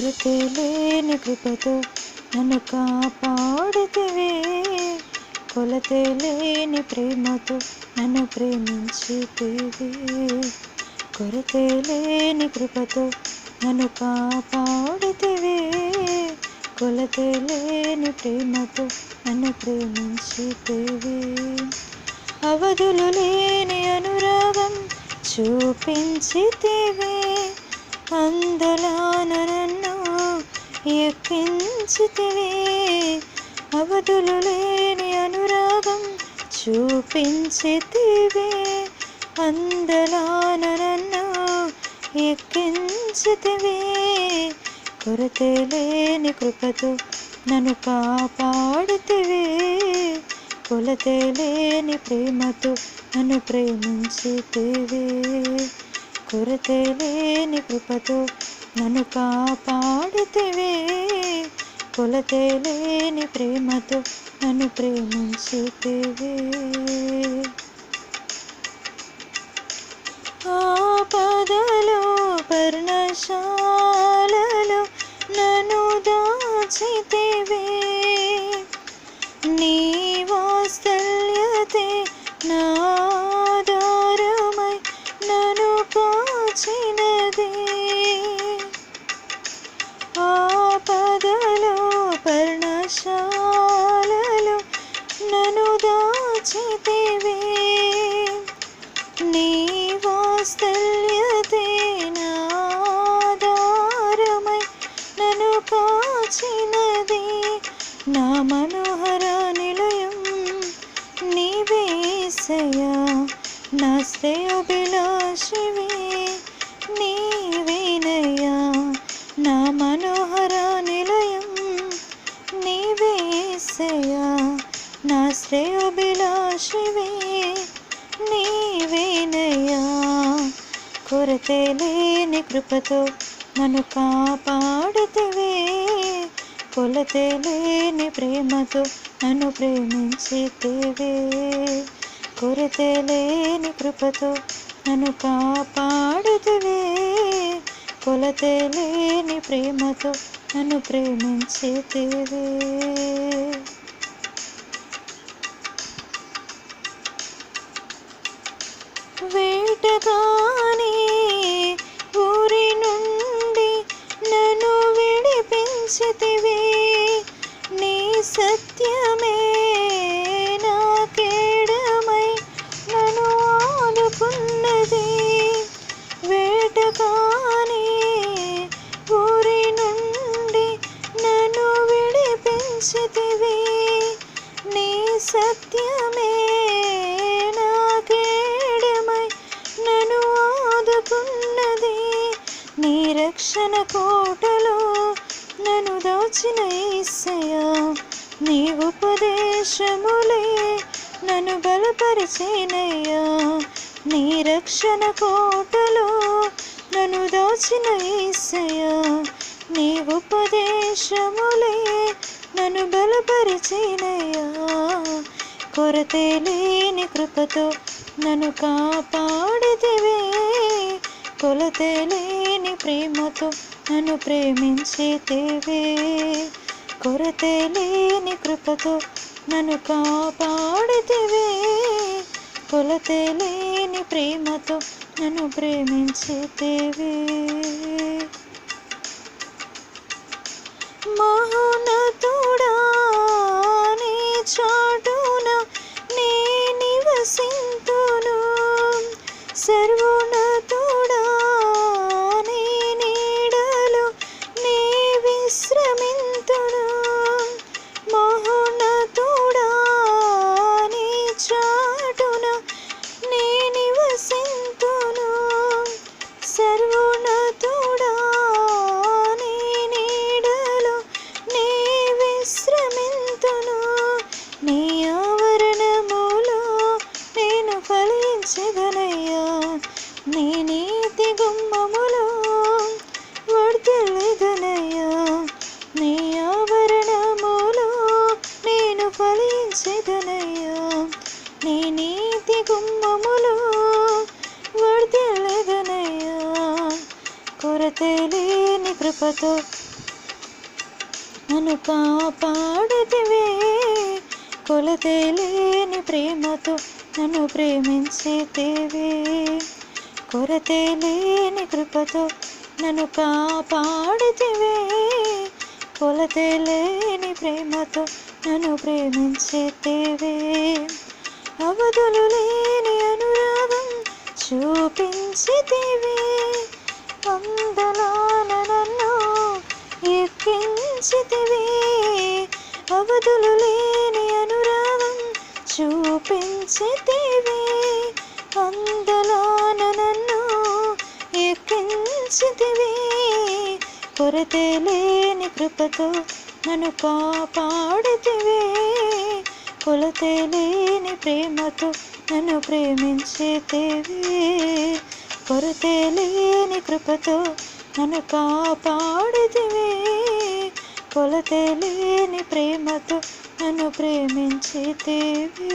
కొరతే లేని కృపతో నన్ను కాపాడుతువే. కొలతే లేని ప్రేమతో నన్ను ప్రేమించితివే. కొరతే లేని కృపతో నన్ను కాపాడితివే. కొలతే లేని ప్రేమతో నన్ను ప్రేమించితివే. అవధులు లేని అనురాగం చూపించితివే. అందలాన నన్ను ఎక్కించితివే అవధులు లేని అనురాగం చూపించితివే. అందలానరన్ను ఎక్కించితివే కొరతే లేని కృపతో నన్ను కాపాడితివే. కొలతే లేని ప్రేమతో నన్ను ప్రేమించితివే కొరతే లేని కృపతో నన్ను కాపాడితివే. కొలతే లేని ప్రేమతో నన్ను ప్రేమించితివే. ఆపదలో పర్ణశాలలో నన్ను దాచితివే. నీ వాత్సల్యతే నా శ్రేయోభిలాషివే నీవేనయ్యా. నా మనోహర నిలయం నీవేసయా నా శ్రేయోభిలాషివే నీవేనయ్యా. కొరతే లేని కృపతో నన్ను కాపాడితివే. కొలతే లేని ప్రేమతో నన్ను ప్రేమించితివే. కొరతే లేని కృపతో నన్ను కాపాడితివే. కొలతే లేని ప్రేమతో నన్ను ప్రేమించేతివే. సత్యమే నా నాకేడమై నన్ను ఆదుకున్నది. నీ రక్షణ కోటలో నన్ను దాచిన ఈసయా నీ ఉపదేశములే నన్ను బలపరిచేనయ్యా. నీ రక్షణ కోటలో నన్ను దాచిన ఈసయా నీ ఉపదేశములే నన్ను బలపరిచినయ్యా. కొరతే లేని కృపతో నన్ను కాపాడితివే. కొలతే లేని ప్రేమతో నన్ను ప్రేమించితివే. కొరతే లేని కృపతో నన్ను కాపాడితివే. కొలతే లేని ప్రేమతో నన్ను ప్రేమించితివే. మహోన్నతుడా కృపతో నన్ను కాపాడితివే ప్రేమతో నన్ను ప్రేమించేతేవే. కొరతేలేని కృపతో నన్ను కాపాడితివే. కొలతేలేని ప్రేమతో నన్ను ప్రేమించేతేవే. అవధులు లేని అనురాగం చూపించితివే. అందలాన ఎక్కించితివే అవధులు లేని అనురాగం చూపించితివే. అందలాన నన్ను ఎక్కించితివే. కొరత లేని కృపతో నన్ను కాపాడితివే. కొలత లేని ప్రేమతో నన్ను ప్రేమించితివే. కొరత లేని కృపతో నన్ను కాపాడితివే. కొలతేలేని ప్రేమతో నన్ను ప్రేమించితేవి.